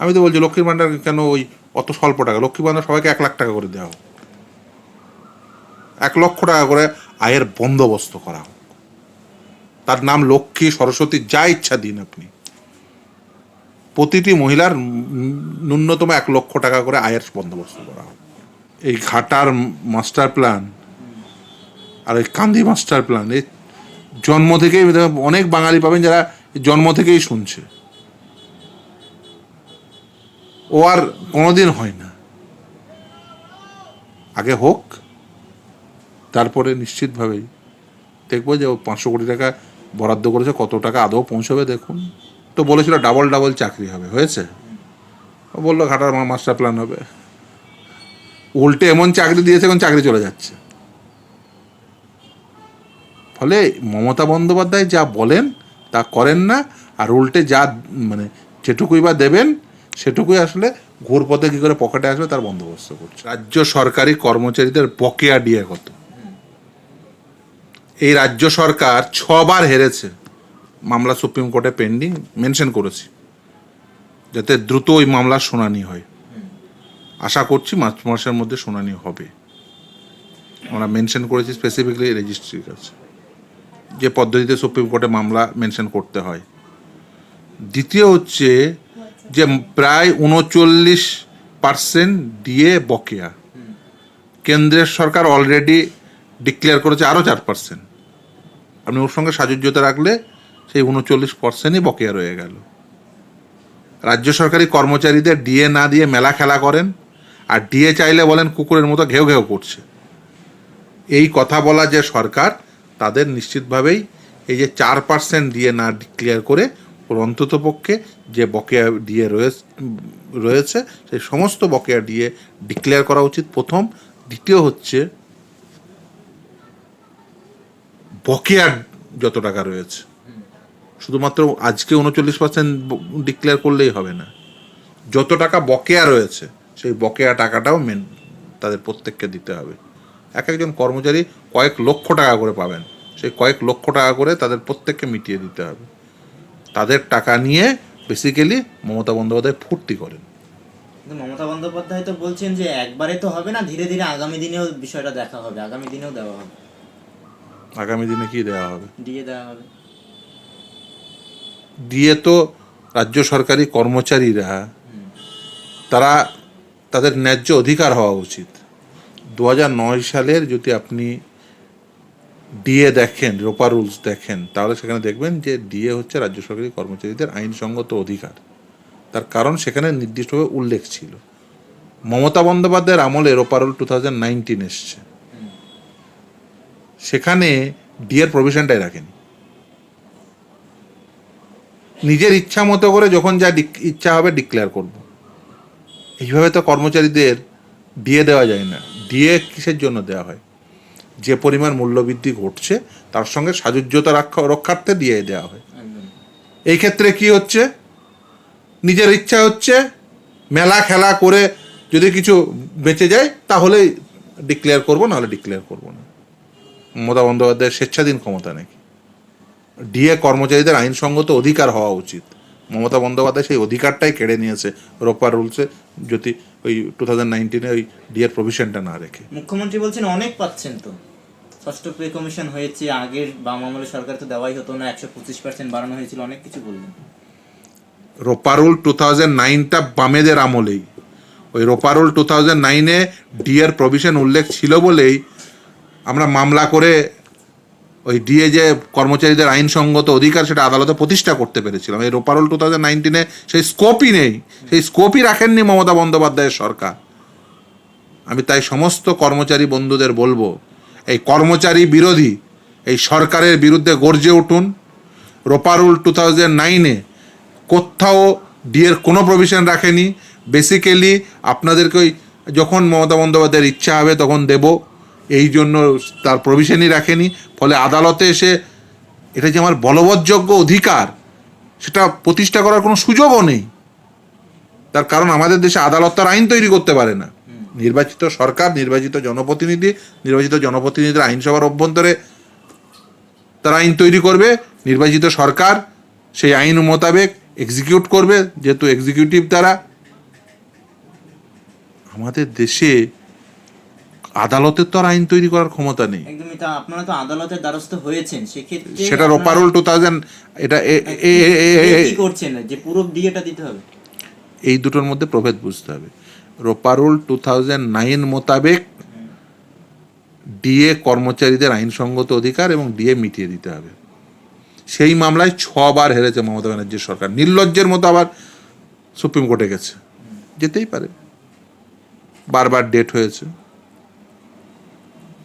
আমি তো বলছি লক্ষ্মীর ভাণ্ডার কেন ওই অত স্বল্প টাকা? লক্ষ্মীর ভাণ্ডার সবাইকে এক লাখ টাকা করে দেওয়া হোক। এক লক্ষ টাকা করে আয়ের বন্দোবস্ত করা হোক। তার নাম লক্ষ্মী সরস্বতী, যা ইচ্ছা দিন আপনি। প্রতিটি মহিলার ন্যূনতম এক লক্ষ টাকা করে আয়ের বন্দোবস্ত করা হোক। এই ঘাটার মাস্টার প্ল্যান আর ওই কান্দি মাস্টার প্ল্যান এই জন্ম থেকেই অনেক বাঙালি পাবেন যারা জন্ম থেকেই শুনছে। ও আর কোনোদিন হয় না। আগে হোক, তারপরে নিশ্চিতভাবেই দেখব যে ও পাঁচশো কোটি টাকা বরাদ্দ করেছে, কত টাকা আদৌ পৌঁছবে দেখুন। তো বলেছিল ডাবল ডাবল চাকরি হবে, হয়েছে? ও বলল, ঘাটার মাস্টার প্ল্যান হবে। উল্টে এমন চাকরি দিয়েছে, এখন চাকরি চলে যাচ্ছে। ফলে মমতা বন্দ্যোপাধ্যায় যা বলেন তা করেন না, আর উল্টে যা মানে যেটুকুই বা দেবেন সেটুকুই আসলে ঘুরপথে কী করে পকেটে আসবে তার বন্দোবস্ত করছে। রাজ্য সরকারি কর্মচারীদের বকেয়া দিয়ে কত? এই রাজ্য সরকার ছবার হেরেছে, মামলা সুপ্রিম কোর্টে পেন্ডিং মেনশন করেছি, যাতে দ্রুত ওই মামলার শুনানি হয়। আশা করছি মার্চ মাসের মধ্যে শুনানি হবে। আমরা মেনশন করেছি স্পেসিফিকলি রেজিস্ট্রির কাছে। যে পদ্ধতিতে সুপ্রিম কোর্টে মামলা মেনশন করতে হয়। দ্বিতীয় হচ্ছে যে প্রায় উনচল্লিশ পার্সেন্ট দিয়ে বকেয়া। কেন্দ্রের সরকার অলরেডি ডিক্লেয়ার করেছে আরও চার পার্সেন্ট। আপনি ওর সঙ্গে সাজুজ্যতা রাখলে সেই উনচল্লিশ পার্সেন্টই বকেয়া রয়ে গেল। রাজ্য সরকারি কর্মচারীদের ডিএ না দিয়ে মেলা খেলা করেন আর ডিএ চাইলে বলেন কুকুরের মতো ঘেউ ঘেউ করছে। এই কথা বলা যে সরকার তাদের নিশ্চিতভাবেই এই যে চার পার্সেন্ট দিয়ে না ডিক্লেয়ার করে অন্তত পক্ষে যে বকেয়া দিয়ে রয়েছে রয়েছে, সেই সমস্ত বকেয়া দিয়ে ডিক্লেয়ার করা উচিত। প্রথম, দ্বিতীয় হচ্ছে বকেয়া যত টাকা রয়েছে, শুধুমাত্র আজকে উনচল্লিশ পার্সেন্ট ডিক্লেয়ার করলেই হবে না। যত টাকা বকেয়া রয়েছে, সেই বকেয়া টাকাটাও মেন তাদের প্রত্যেককে দিতে হবে। এক একজন কর্মচারী কয়েক লক্ষ টাকা করে পাবেন, সেই কয়েক লক্ষ টাকা করে তাদের প্রত্যেককে মিটিয়ে দিতে হবে। তাদের টাকা নিয়ে বেসিক্যালি মমতা বন্দ্যোপাধ্যায় ফুর্তি করেন। মমতা বন্দ্যোপাধ্যায় তো বলছেন যে একবারে তো হবে না ধীরে ধীরে আগামী দিনেও বিষয়টা দেখা হবে আগামী দিনেও দেওয়া হবে। আগামী দিনে কি দেওয়া হবে? দিয়ে দেওয়া হবে। দিয়ে তো রাজ্য সরকারি কর্মচারীরা তারা তাদের ন্যায্য অধিকার হওয়া উচিত। দু নয় সালের যদি আপনি ডিএ দেখেন, রোপা রুলস দেখেন, তাহলে সেখানে দেখবেন যে ডিএ হচ্ছে রাজ্য সরকারি কর্মচারীদের আইনসঙ্গত অধিকার। তার কারণ সেখানে নির্দিষ্টভাবে উল্লেখ ছিল। মমতা বন্দ্যোপাধ্যায়ের আমলে ROPA rule two thousand nineteen এসছে। সেখানে ডিএর প্রভিশনটাই রাখেনি। নিজের ইচ্ছা মতো করে যখন যা ইচ্ছা হবে ডিক্লেয়ার করব। এইভাবে তো কর্মচারীদের দিয়ে দেওয়া যায় না। দিয়ে কিসের জন্য দেওয়া হয়? যে পরিমাণ মূল্যবৃদ্ধি ঘটছে তার সঙ্গে সাজুজ্যতা রক্ষা রক্ষার্থে দিয়ে দেওয়া হয়। এই ক্ষেত্রে কি হচ্ছে? নিজের ইচ্ছা হচ্ছে মেলা খেলা করে যদি কিছু বেঁচে যায় তাহলে ডিক্লেয়ার করব নাহলে ডিক্লেয়ার করব না। মমতা বন্দ্যোপাধ্যায়ের স্বেচ্ছাধীন ক্ষমতা নাকি? ডিএ কর্মচারীদের আইনসঙ্গত অধিকার হওয়া উচিত। মমতা বন্দ্যোপাধ্যায় সেই অধিকারটাই কেড়ে নিয়েছে রোপার রুলসে যদি ওই টু থাউজেন্ড নাইনটিনে ওই ডিয়ার প্রভিশনটা না রেখে। মুখ্যমন্ত্রী বলছেন অনেক পাচ্ছেন তো। ষষ্ঠ পে কমিশন হয়েছে আগের বাম আমলের সরকার তো দেওয়াই হতো না একশো পঁচিশ পার্সেন্ট বাড়ানো হয়েছিল অনেক কিছু বললেন। রোপারুল টু থাউজেন্ড নাইনটা বামেদের আমলেই। ওই রোপারুল টু থাউজেন্ড নাইনে ডিএর প্রভিশন উল্লেখ ছিল বলেই আমরা মামলা করে ওই ডিএ যে কর্মচারীদের আইনসঙ্গত অধিকার সেটা আদালতে প্রতিষ্ঠা করতে পেরেছিলাম। এই রোপারুল টু থাউজেন্ড নাইনটিনে সেই স্কোপই নেই। সেই স্কোপই রাখেননি মমতা বন্দ্যোপাধ্যায়ের সরকার। আমি তাই সমস্ত কর্মচারী বন্ধুদের বলব, এই কর্মচারী বিরোধী, এই সরকারের বিরুদ্ধে গর্জে উঠুন। রোপারুল টু থাউজেন্ড নাইনে কোথাও ডিএর কোনো প্রভিশন রাখেনি। বেসিক্যালি আপনাদেরকে যখন মমতা বন্দ্যোপাধ্যায়ের ইচ্ছা হবে তখন দেব। এই জন্য তার প্রভিশনই রাখেনি। ফলে আদালতে এসে এটা যে আমার বলবৎযোগ্য অধিকার সেটা প্রতিষ্ঠা করার কোনো সুযোগও নেই। তার কারণ আমাদের দেশে আদালত তার আইন তৈরি করতে পারে না। নির্বাচিত সরকার নির্বাচিত জনপ্রতিনিধি নির্বাচিত জনপ্রতিনিধির আইনসভার অভ্যন্তরে তারা আইন তৈরি করবে। নির্বাচিত সরকার সেই আইন মোতাবেক এক্সিকিউট করবে যেহেতু এক্সিকিউটিভ তারা আমাদের দেশে আদালতের তো আর আইন তৈরি করার ক্ষমতা নেই। একদমই তা আপনারা তো আদালতের দ্বারস্থ হয়েছেন সেক্ষেত্রে সেটা আপনারা- রোপারুল টু থাউজেন্ড এটা কি করছেন? যে পুরো ডিএটা দিতে হবে? এই দুটোর মধ্যে প্রভেদ বুঝতে হবে। ROPA rule two thousand nine মোতাবেক ডিএ কর্মচারীদের আইনসঙ্গত অধিকার এবং ডিএ মিটিয়ে দিতে হবে। সেই মামলায় ছবার হেরেছে মমতা ব্যানার্জির সরকার। নির্লজ্জের মতো আবার সুপ্রিম কোর্টে গেছে। যেতেই পারে। বারবার ডেট হয়েছে।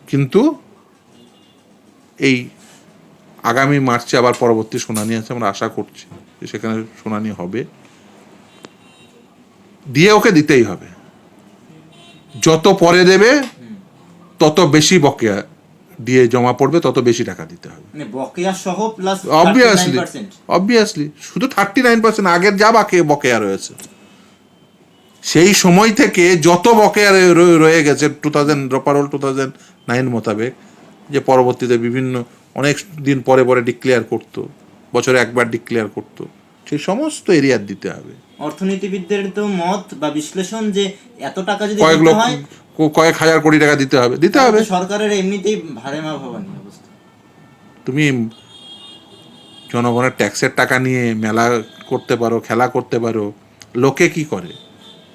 কিন্তু এই আগামী মার্চে আবার পরবর্তী শুনানি আছে আমরা আশা করছি যে সেখানে শুনানি হবে। দিয়ে ওকে দিতেই হবে। যত পরে দেবে তত বেশি বকেয়া দিয়ে জমা পড়বে তত বেশি টাকা দিতে হবে। মানে বকেয়া অবভিয়াসলি অবভিয়াসলি শুধু থার্টি নাইন পার্সেন্ট আগের যা বাকি বকেয়া রয়েছে। সেই সময় থেকে যত বকেয়া রয়ে- গেছে two thousand ROPA rule two thousand nine মোতাবেক যে পরবর্তীতে বিভিন্ন অনেক দিন পরে পরে ডিক্লেয়ার করতো বছরে একবার ডিক্লেয়ার করতো সেই সমস্ত এরিয়ার দিতে হবে। অর্থনীতিবিদদের তো মত বা বিশ্লেষণ যে এত টাকা যদি কয়েক লক্ষ কয়েক হাজার কোটি টাকা দিতে হবে দিতে হবে। সরকারের এমনিতেই ভারে মা ভবানী অবস্থা। তুমি জনগণের ট্যাক্সের টাকা নিয়ে মেলা করতে পারো খেলা করতে পারো লোকে কি করে?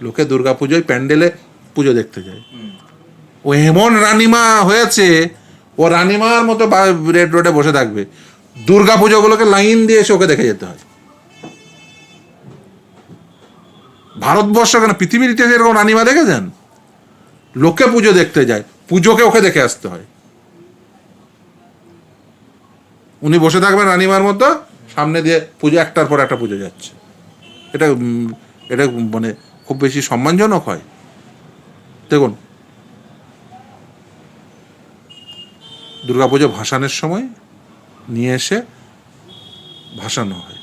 লোকে দুর্গা পুজোয় প্যান্ডেলে পুজো দেখতে যায়। ও এমন রানিমা হয়েছে ও রানিমার মতো রেড রোডে বসে থাকবে। দুর্গা পুজোগুলোকে লাইন দিয়ে এসে ওকে দেখে যেতে হয়। ভারতবর্ষ কেন? পৃথিবীর ইতিহাসে এরকম রানিমা দেখেছেন? লোকে পুজো দেখতে যায় পুজোকে ওকে দেখে আসতে হয়। উনি বসে থাকবেন রানিমার মতো সামনে দিয়ে পুজো একটার পর একটা পুজো যাচ্ছে। এটা এটা মানে খুব বেশি সম্মানজনক হয়। দেখুন। দুর্গাপুজো ভাসানের সময় নিয়ে এসে ভাসানো হয়।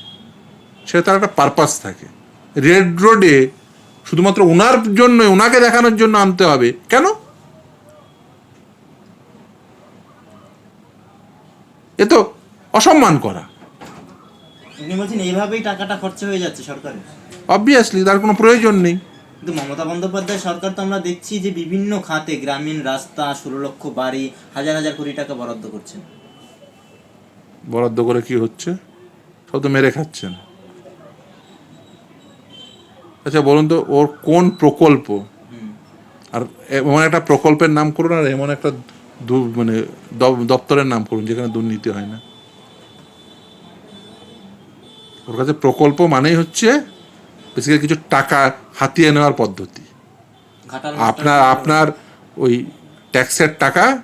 সেটা তার একটা পারপাস থাকে। রেড রোডে শুধুমাত্র ওনার জন্য ওনাকে দেখানোর জন্য আনতে হবে। কেন? এ তো অসম্মান করা। এইভাবেই টাকাটা খরচা হয়ে যাচ্ছে সরকারের। অবভিয়াসলি তার কোনো প্রয়োজন নেই। কিন্তু মমতা বন্দ্যোপাধ্যায় সরকার তো আমরা দেখছি যে বিভিন্ন খাতে গ্রামীণ রাস্তা ষোলো লক্ষ বাড়ি হাজার হাজার কোটি টাকা বরাদ্দ করছেন। বরাদ্দ করে কি হচ্ছে? সব তো মেরে খাচ্ছেন। আচ্ছা বলুন তো ওর কোন প্রকল্প? আর এমন একটা প্রকল্পের নাম করুন আর এমন একটা মানে দপ্তরের নাম করুন যেখানে দুর্নীতি হয় না। ওর কাছে প্রকল্প মানেই হচ্ছে বেসিক্যালি কিছু টাকা হাতিয়ে নেওয়ার পদ্ধতি। আপনার আপনার ওই ট্যাক্সের টাকা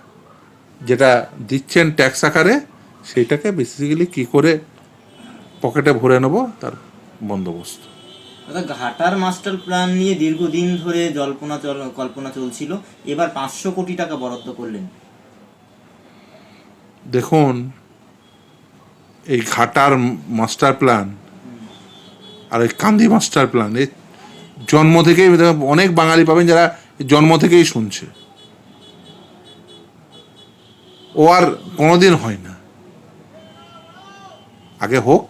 যেটা দিচ্ছেন ট্যাক্স আকারে সেইটাকে বেসিক্যালি কি করে পকেটে ভরে নেব তার বন্দোবস্ত। ঘাটার মাস্টার প্ল্যান নিয়ে দীর্ঘদিন ধরে জল্পনা চল- কল্পনা চলছিল এবার পাঁচশো কোটি টাকা বরাদ্দ করলেন। দেখুন এই ঘাটার মাস্টার প্ল্যান আর ওই কান্দি মাস্টার প্ল্যান এই জন্ম থেকেই অনেক বাঙালি পাবেন যারা জন্ম থেকেই শুনছে। ও আর কোনোদিন হয় না। আগে হোক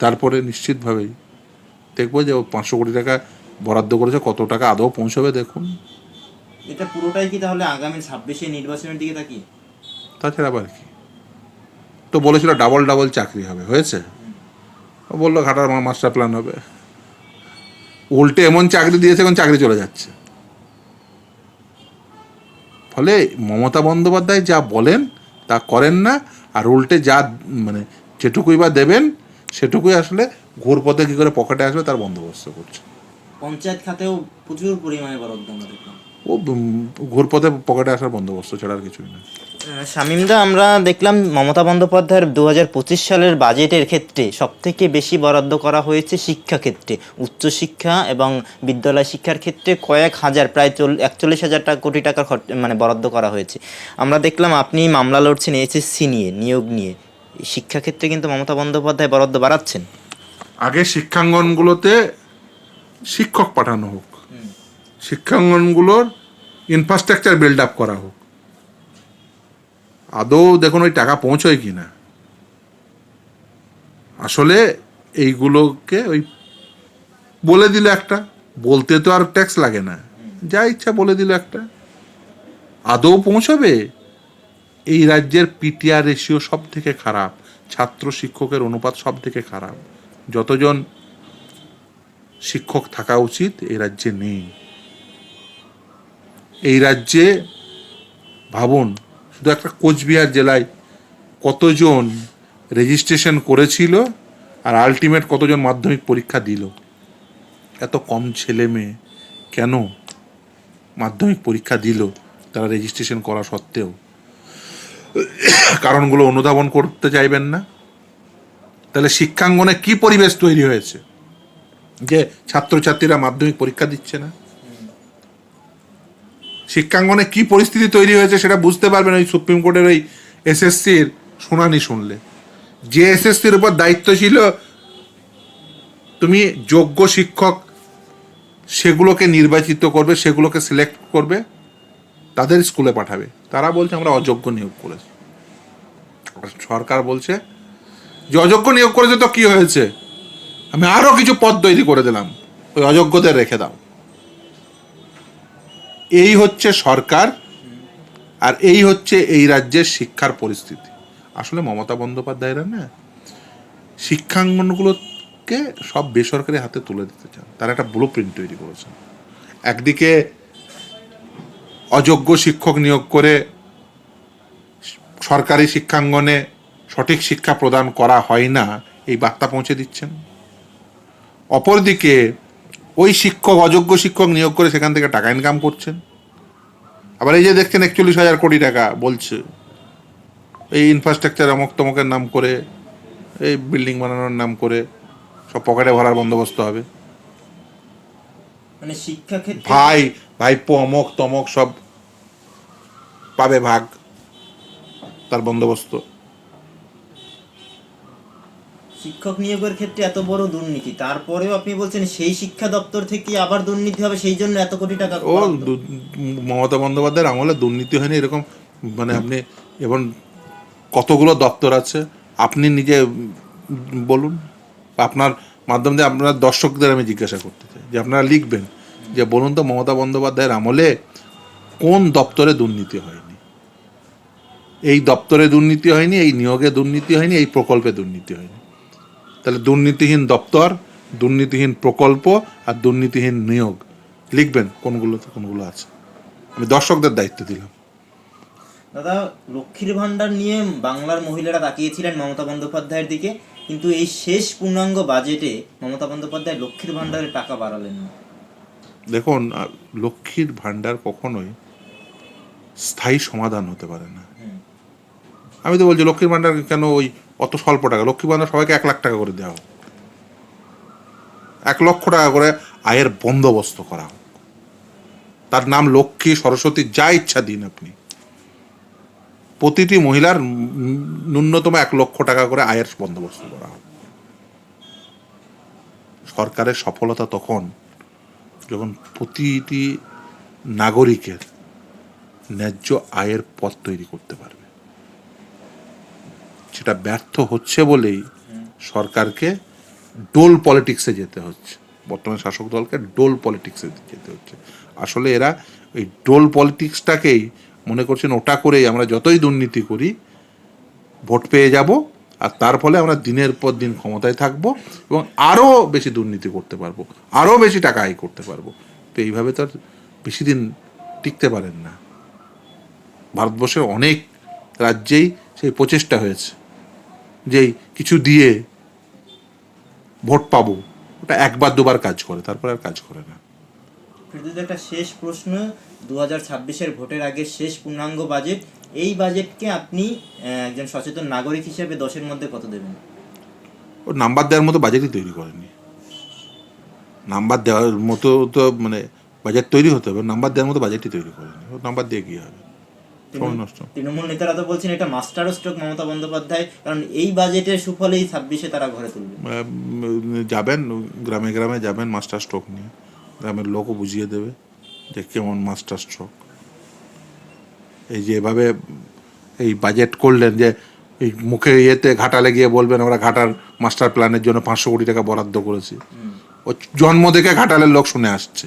তারপরে নিশ্চিতভাবেই দেখব যে ও পাঁচশো কোটি টাকা বরাদ্দ করেছে কত টাকা আদৌ পৌঁছবে দেখুন। এটা পুরোটাই কি তাহলে আগামী ছাব্বিশে নির্বাচনের দিকে তাকিয়ে তাছাড়া আবার কি? তো বলেছিল ডাবল ডাবল চাকরি হবে হয়েছে? বলল ঘাটার মাস্টার প্ল্যান হবে। উল্টে এমন চাকরি দিয়েছে এখন চাকরি চলে যাচ্ছে। ফলে মমতা বন্দ্যোপাধ্যায় যা বলেন তা করেন না আর উল্টে যা মানে যেটুকুই বা দেবেন সেটুকুই আসলে ঘুরপথে কী করে পকেটে আসবে তার বন্দোবস্ত করছে। পঞ্চায়েত খাতেও প্রচুর পরিমাণে বরাদ্দ আমরা দেখলাম। ও উম, ঘুরপথে পকেটে আসার বন্দোবস্ত ছাড়া আর কিছুই না। শামিমদা আমরা দেখলাম মমতা বন্দ্যোপাধ্যায়ের দু হাজার পঁচিশ সালের বাজেটের ক্ষেত্রে সবথেকে বেশি বরাদ্দ করা হয়েছে শিক্ষা ক্ষেত্রে উচ্চশিক্ষা এবং বিদ্যালয় শিক্ষার ক্ষেত্রে কয়েক হাজার প্রায় চল একচল্লিশ হাজার টাকা কোটি টাকা খরচ- মানে বরাদ্দ করা হয়েছে। আমরা দেখলাম আপনি মামলা লড়ছেন এসএসসি নিয়ে নিয়োগ নিয়ে। শিক্ষাক্ষেত্রে কিন্তু মমতা বন্দ্যোপাধ্যায় বরাদ্দ বাড়াচ্ছেন। আগে শিক্ষাঙ্গনগুলোতে শিক্ষক পাঠানো হোক। শিক্ষাঙ্গনগুলোর ইনফ্রাস্ট্রাকচার বিল্ড আপ করা হোক। আদৌ দেখুন ওই টাকা পৌঁছয় কি না আসলে এইগুলোকে ওই বলে দিল একটা, বলতে তো আর ট্যাক্স লাগে না। যা ইচ্ছা বলে দিল একটা। আদৌ পৌঁছবে? এই রাজ্যের পিটিআর রেশিও সব থেকে খারাপ, ছাত্র শিক্ষকের অনুপাত সব থেকে খারাপ। যতজন শিক্ষক থাকা উচিত এই রাজ্যে নেই। এই রাজ্যে, ভাবুন শুধু একটা কোচবিহার জেলায় কতজন রেজিস্ট্রেশন করেছিল আর আলটিমেট কতজন মাধ্যমিক পরীক্ষা দিল? এত কম ছেলে মেয়ে কেন মাধ্যমিক পরীক্ষা দিল তারা রেজিস্ট্রেশন করা সত্ত্বেও? কারণগুলো অনুধাবন করতে চাইবেন না? তাহলে শিক্ষাঙ্গনে কি পরিবেশ তৈরি হয়েছে? যে ছাত্রছাত্রীরা মাধ্যমিক পরীক্ষা দিচ্ছে না? শিক্ষাঙ্গনে কি পরিস্থিতি তৈরি হয়েছে সেটা বুঝতে পারবেন ওই সুপ্রিম কোর্টের ওই এসএসসির শুনানি শুনলে। যে এসএসসির উপর দায়িত্ব ছিল, তুমি যোগ্য শিক্ষক সেগুলোকে নির্বাচিত করবে, সেগুলোকে সিলেক্ট করবে, তাদের স্কুলে পাঠাবে। তারা বলছে, আমরা অযোগ্য নিয়োগ করেছি। সরকার বলছে, যে অযোগ্য নিয়োগ করেছে তো কি হয়েছে? আমি আরও কিছু পদ তৈরি করে দিলাম। ওই অযোগ্যদের রেখে দাও। এই হচ্ছে সরকার আর এই হচ্ছে এই রাজ্যের শিক্ষার পরিস্থিতি। আসলে মমতা বন্দ্যোপাধ্যায়রা না, শিক্ষাঙ্গনগুলোকে সব বেসরকারি হাতে তুলে দিতে চান। তারা একটা ব্লু প্রিন্ট তৈরি করেছেন। একদিকে অযোগ্য শিক্ষক নিয়োগ করে সরকারি শিক্ষাঙ্গনে সঠিক শিক্ষা প্রদান করা হয় না, এই বার্তা পৌঁছে দিচ্ছেন। অপরদিকে ওই শিক্ষক অযোগ্য শিক্ষক নিয়োগ করে সেখান থেকে টাকা ইনকাম করছেন। আবার এই যে দেখছেন একচল্লিশ হাজার কোটি টাকা বলছে। এই ইনফ্রাস্ট্রাকচার অমক তমকের নাম করে এই বিল্ডিং বানানোর নাম করে সব পকেটে ভরার বন্দোবস্ত হবে। মানে শিক্ষা ক্ষেত্রে ভাই ভাইপো অমক তমক সব পাবে ভাগ তার বন্দোবস্ত। শিক্ষক নিয়োগের ক্ষেত্রে এত বড় দুর্নীতি তারপরেও আপনি বলছেন সেই শিক্ষা দপ্তর থেকে আবার দুর্নীতি হবে সেই জন্য এত কোটি টাকা ও মমতা বন্দ্যোপাধ্যায়ের আমলে দুর্নীতি হয়নি এরকম? মানে আপনি এবং কতগুলো দপ্তর আছে? আপনি নিজে বলুন। আপনার মাধ্যম দিয়ে আপনার দর্শকদের আমি জিজ্ঞাসা করতে চাই যে আপনারা লিখবেন যে বলুন তো মমতা বন্দ্যোপাধ্যায়ের আমলে কোন দপ্তরে দুর্নীতি হয়নি? এই দপ্তরে দুর্নীতি হয়নি এই নিয়োগে দুর্নীতি হয়নি এই প্রকল্পে দুর্নীতি হয়নি। তাহলে দুর্নীতিহীন দপ্তর দুর্নীতিহীন প্রকল্প আর দুর্নীতিহীন নিয়োগ। লিখবেন কোনগুলোতে কোনগুলো আছে। আমি দর্শকদের দায়িত্ব দিলাম। দাদা লক্ষ্মীর ভান্ডার নিয়ে বাংলার মহিলারা তাকিয়েছিলেন মমতা বন্দ্যোপাধ্যায়ের দিকে কিন্তু এই শেষ পূর্ণাঙ্গ বাজেটে মমতা বন্দ্যোপাধ্যায় লক্ষ্মীর ভান্ডারের টাকা বাড়ালেন না। দেখুন লক্ষ্মীর ভাণ্ডার কখনোই স্থায়ী সমাধান হতে পারে না। আমি তো বলছি লক্ষ্মীর ভাণ্ডার কেন ওই অত স্বল্প টাকা। লক্ষ্মী ভাণ্ডার সবাইকে এক লাখ টাকা করে দেওয়া হোক। এক লক্ষ টাকা করে আয়ের বন্দোবস্ত করা হোক। তার নাম লক্ষ্মী সরস্বতী, যা ইচ্ছা দিন আপনি। প্রতিটি মহিলার ন্যূনতম এক লক্ষ টাকা করে আয়ের বন্দোবস্ত করা হোক। সরকারের সফলতা তখন যখন প্রতিটি নাগরিকের ন্যায্য আয়ের পথ তৈরি করতে পারবে সেটা ব্যর্থ হচ্ছে বলেই সরকারকে ডোল পলিটিক্সে যেতে হচ্ছে। বর্তমান শাসক দলকে ডোল পলিটিক্সে যেতে হচ্ছে। আসলে এরা ওই ডোল পলিটিক্সটাকেই মনে করছেন ওটা করেই আমরা যতই দুর্নীতি করি, ভোট পেয়ে যাব আর তার ফলে আমরা দিনের পর দিন ক্ষমতায় থাকব এবং আরও বেশি দুর্নীতি করতে পারব, আরও বেশি টাকা আয় করতে পারব। তো এইভাবে তো আর বেশি দিন টিকতে পারেন না। ভারতবর্ষের অনেক রাজ্যেই সেই প্রচেষ্টা হয়েছে। যেই কিছু দিয়ে ভোট পাবো ওটা একবার দুবার কাজ করে তারপরে আর কাজ করে না। একটা শেষ প্রশ্ন দু হাজার ছাব্বিশের ভোটের আগে শেষ পূর্ণাঙ্গ বাজেট এই বাজেটকে আপনি একজন সচেতন নাগরিক হিসেবে দশের মধ্যে কত দেবেন? ও নাম্বার দেওয়ার মতো বাজেটই তৈরি করেনি। নাম্বার দেওয়ার মতো তো মানে বাজেট তৈরি হতে হবে নাম্বার দেওয়ার মতো বাজেটই তৈরি করেনি। ও নাম্বার দিয়ে কি হবে? তৃণমূল নেতারা তো বলছেন এটা মাস্টার স্ট্রোক মমতা বন্দ্যোপাধ্যায় কারণ এই বাজেটের সুফলেই ছাব্বিশে তারা ঘরে তুলবে। যাবেন গ্রামে গ্রামে যাবেন মাস্টার স্ট্রোক নিয়ে। গ্রামের লোকও বুঝিয়ে দেবে যে কেমন মাস্টার স্ট্রোক। এই যে এভাবে এই বাজেট করলেন যে এই মুখে ইয়েতে ঘাটালে গিয়ে বলবেন আমরা ঘাটার মাস্টার প্ল্যানের জন্য পাঁচশো কোটি টাকা বরাদ্দ করেছি। ও জন্ম থেকে ঘাটালের লোক শুনে আসছে।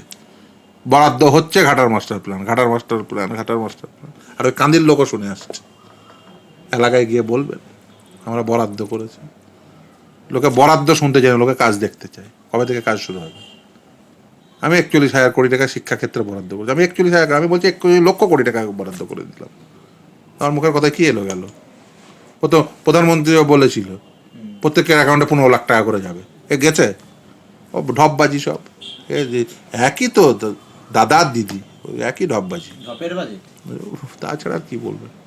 বরাদ্দ হচ্ছে Ghatal master plan, Ghatal master plan, Ghatal master plan. আর ওই কান্দির লোকও শুনে আসছে। এলাকায় গিয়ে বলবেন, আমরা বরাদ্দ করেছি। লোকে বরাদ্দ শুনতে চায় লোকে কাজ দেখতে চায়। কবে থেকে কাজ শুরু হবে? আমি একচল্লিশ হাজার কোটি টাকা শিক্ষাক্ষেত্রে বরাদ্দ করেছি। আমি একচল্লিশ হাজার, আমি বলছি একচল্লিশ লক্ষ কোটি টাকা বরাদ্দ করে দিলাম। আমার মুখের কথা কি এলো গেল? ও তো প্রধানমন্ত্রীও বলেছিল, প্রত্যেকের অ্যাকাউন্টে পনেরো লাখ টাকা করে যাবে। এ গেছে? ও ঢপবাজি সব। একই তো দাদা আর দিদি একই ঢপবাজি। তাছাড়া আর কি বলবেন?